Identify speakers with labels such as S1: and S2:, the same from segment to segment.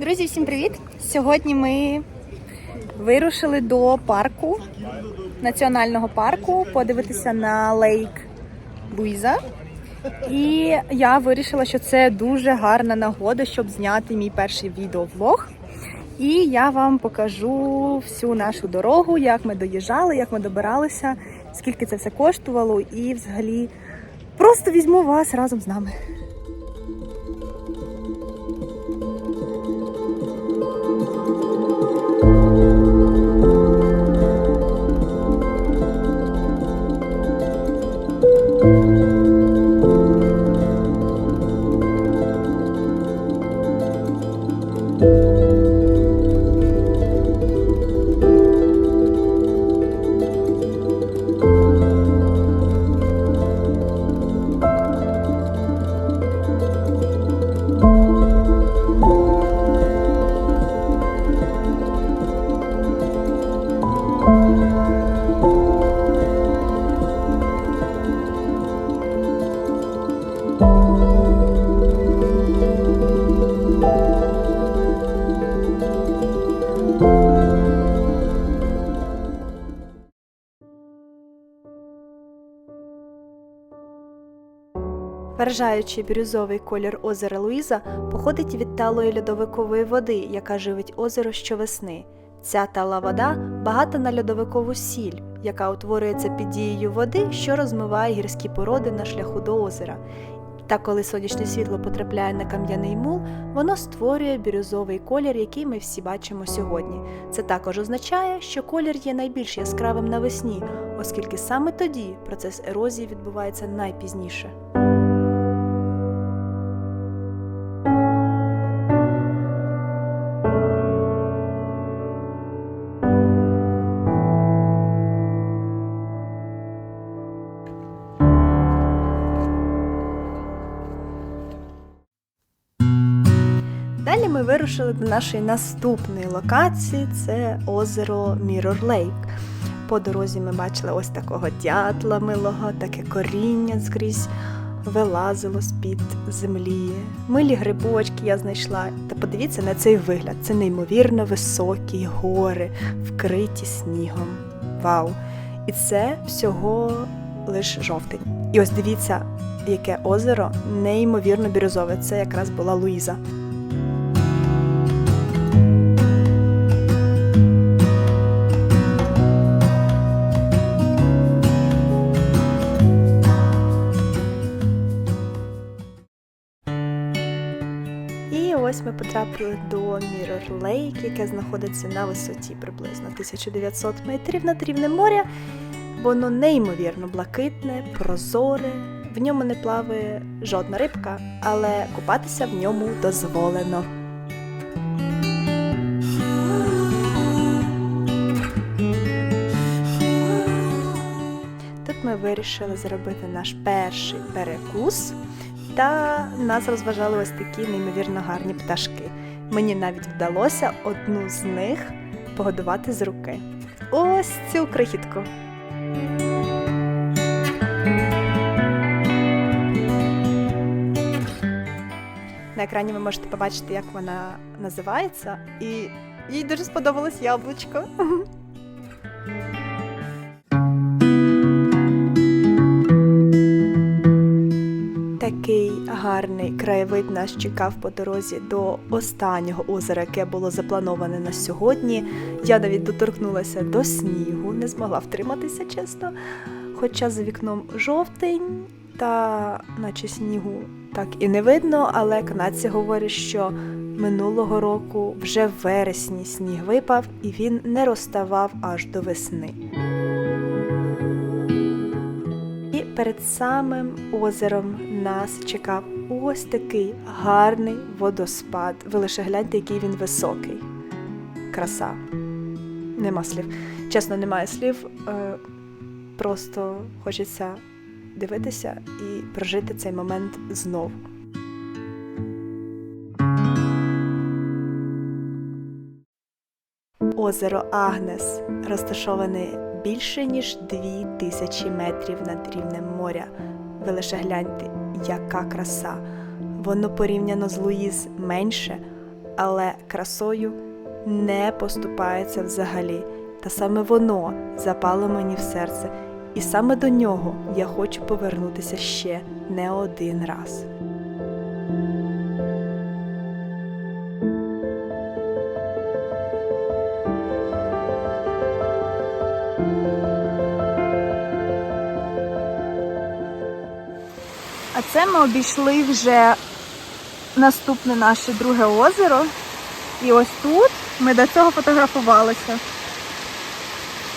S1: Друзі, всім привіт! Сьогодні ми вирушили до парку, національного парку, подивитися на лейк Луїза. І я вирішила, що це дуже гарна нагода, щоб зняти мій перший відеовлог. І я вам покажу всю нашу дорогу, як ми доїжджали, як ми добиралися, скільки це все коштувало, і взагалі просто візьму вас разом з нами. Вражаючий бірюзовий колір озера Луїза походить від талої льодовикової води, яка живить озеро щовесни. Ця тала вода багата на льодовикову сіль, яка утворюється під дією води, що розмиває гірські породи на шляху до озера. Та коли сонячне світло потрапляє на кам'яний мул, воно створює бірюзовий колір, який ми всі бачимо сьогодні. Це також означає, що колір є найбільш яскравим навесні, оскільки саме тоді процес ерозії відбувається найпізніше. Вирушили до нашої наступної локації це озеро Mirror Lake. По дорозі ми бачили ось такого дятла милого, таке коріння скрізь вилазило з-під землі. Милі грибочки я знайшла. Та подивіться на цей вигляд. Це неймовірно високі гори, вкриті снігом. Вау! І це всього лише жовтень. І ось дивіться, яке озеро неймовірно бірюзове. Це якраз була Луїза. Потрапили до Mirror Lake, яке знаходиться на висоті приблизно 1900 метрів над рівнем моря. Воно неймовірно блакитне, прозоре. В ньому не плаває жодна рибка, але купатися в ньому дозволено. Тут ми вирішили зробити наш перший перекус, та нас розважали ось такі неймовірно гарні пташки. Мені навіть вдалося одну з них погодувати з руки. Ось цю крихітку. На екрані ви можете побачити, як вона називається, і їй дуже сподобалось яблучко. Гарний краєвид нас чекав по дорозі до останнього озера, яке було заплановане на сьогодні. Я навіть доторкнулася до снігу, не змогла втриматися, чесно. Хоча за вікном жовтень, та наче снігу так і не видно, але канадці говорять, що минулого року вже в вересні сніг випав і він не розставав аж до весни. І перед самим озером нас чекав ось такий гарний водоспад. Ви лише гляньте, який він високий. Краса. Нема слів. Чесно, немає слів. Е, Просто хочеться дивитися і прожити цей момент знову. Озеро Агнес розташоване більше ніж дві тисячі метрів над рівнем моря. Ви лише гляньте, яка краса. Воно порівняно з Луїз менше, але красою не поступається взагалі. Та саме воно запало мені в серце, і саме до нього я хочу повернутися ще не один раз. А це ми обійшли вже наступне наше друге озеро. І ось тут ми до цього фотографувалися.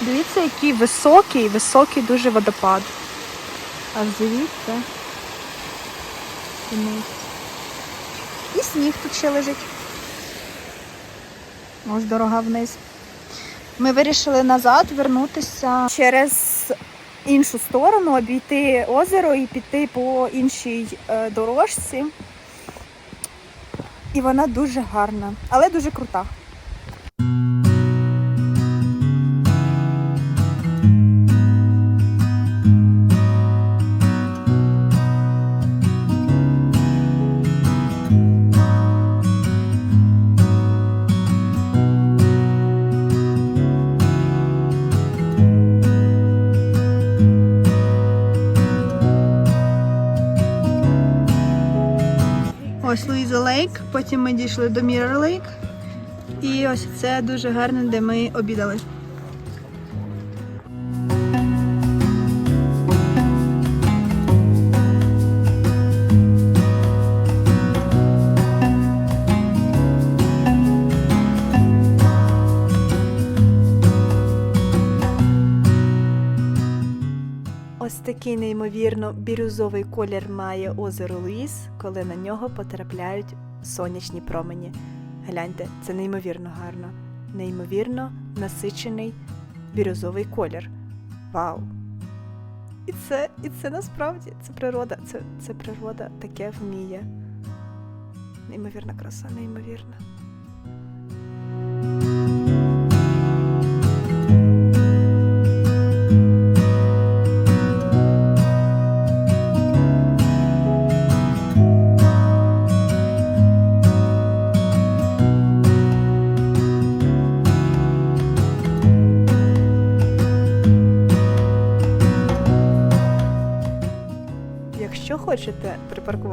S1: Дивіться, який високий, високий дуже водопад. Аж звідси. І сніг тут ще лежить. Ось дорога вниз. Ми вирішили назад вернутися через іншу сторону, обійти озеро і піти по іншій е, дорожці. І вона дуже гарна, але дуже крута. Потім ми дійшли до Міррор Лейк. І ось це дуже гарне, де ми обідали. Ось такий неймовірно бірюзовий колір має озеро Луїс, коли на нього потрапляють сонячні промені. Гляньте, це неймовірно гарно, неймовірно насичений бірюзовий колір. Вау! І це, і це насправді це природа, це, це природа таке вміє. Неймовірна краса, неймовірна.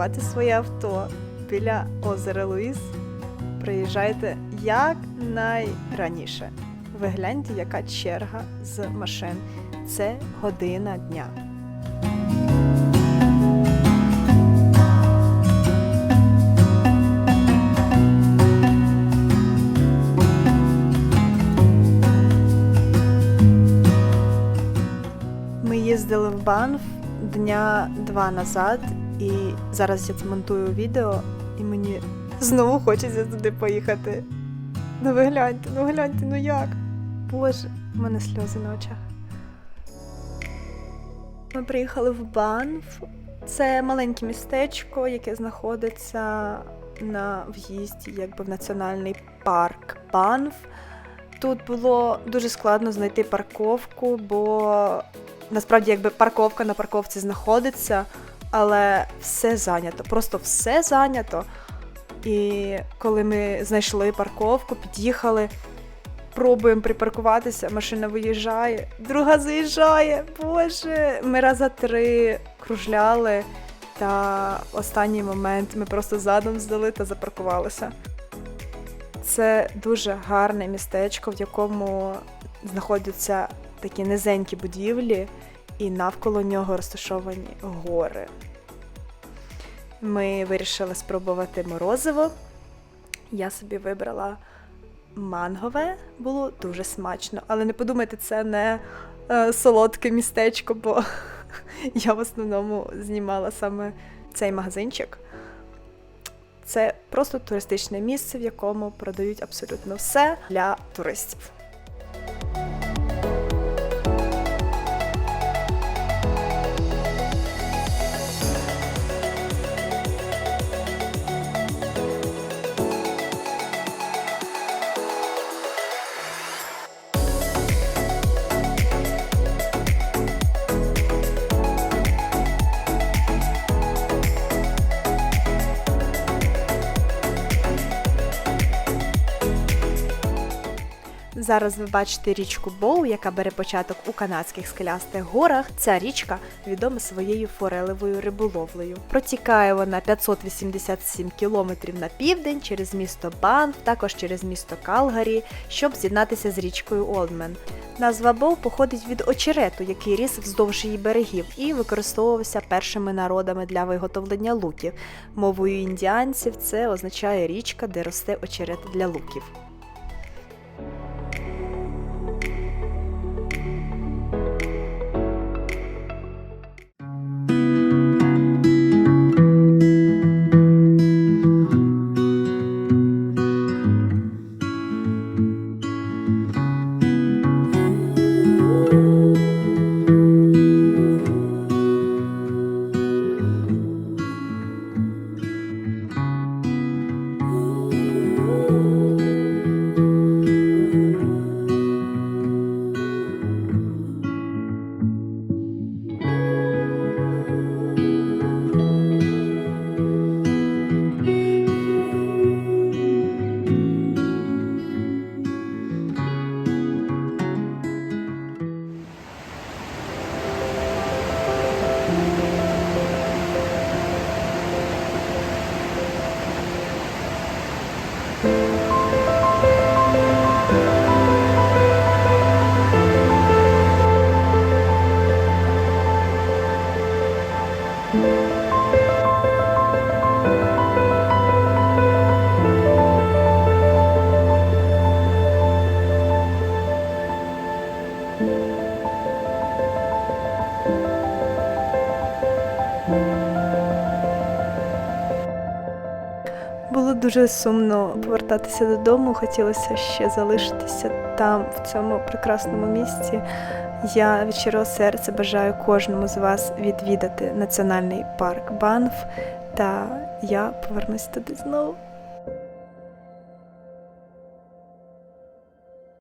S1: Припаркувати своє авто біля озера Луїс, приїжджайте якнайраніше. Ви гляньте, яка черга з машин. Це година дня. Ми їздили в Банф дня два назад, і зараз я монтую відео, і мені знову хочеться туди поїхати. Ну ви гляньте, ну гляньте, ну як? Боже, в мене сльози на очах. Ми приїхали в Банф. Це маленьке містечко, яке знаходиться на в'їзді якби в національний парк Банф. Тут було дуже складно знайти парковку, бо насправді якби парковка на парковці знаходиться, але все зайнято, просто все зайнято. І коли ми знайшли парковку, під'їхали, пробуємо припаркуватися, машина виїжджає, друга заїжджає. Боже, ми раза три кружляли. Та останній момент ми просто задом здали та запаркувалися. Це дуже гарне містечко, в якому знаходяться такі низенькі будівлі, і навколо нього розташовані гори. Ми вирішили спробувати морозиво. Я собі вибрала мангове, було дуже смачно. Але не подумайте, це не е, солодке містечко, бо я в основному знімала саме цей магазинчик. Це просто туристичне місце, в якому продають абсолютно все для туристів. Зараз ви бачите річку Боу, яка бере початок у канадських скелястих горах. Ця річка відома своєю форелевою риболовлею. Протікає вона 587 кілометрів на південь через місто Банф, також через місто Калгарі, щоб з'єднатися з річкою Олдмен. Назва Боу походить від очерету, який ріс вздовж її берегів і використовувався першими народами для виготовлення луків. Мовою індіанців це означає річка, де росте очерет для луків. Було дуже сумно повертатися додому. Хотілося ще залишитися там, в цьому прекрасному місці. Я від щирого серця бажаю кожному з вас відвідати національний парк Банф. Та я повернусь туди знову.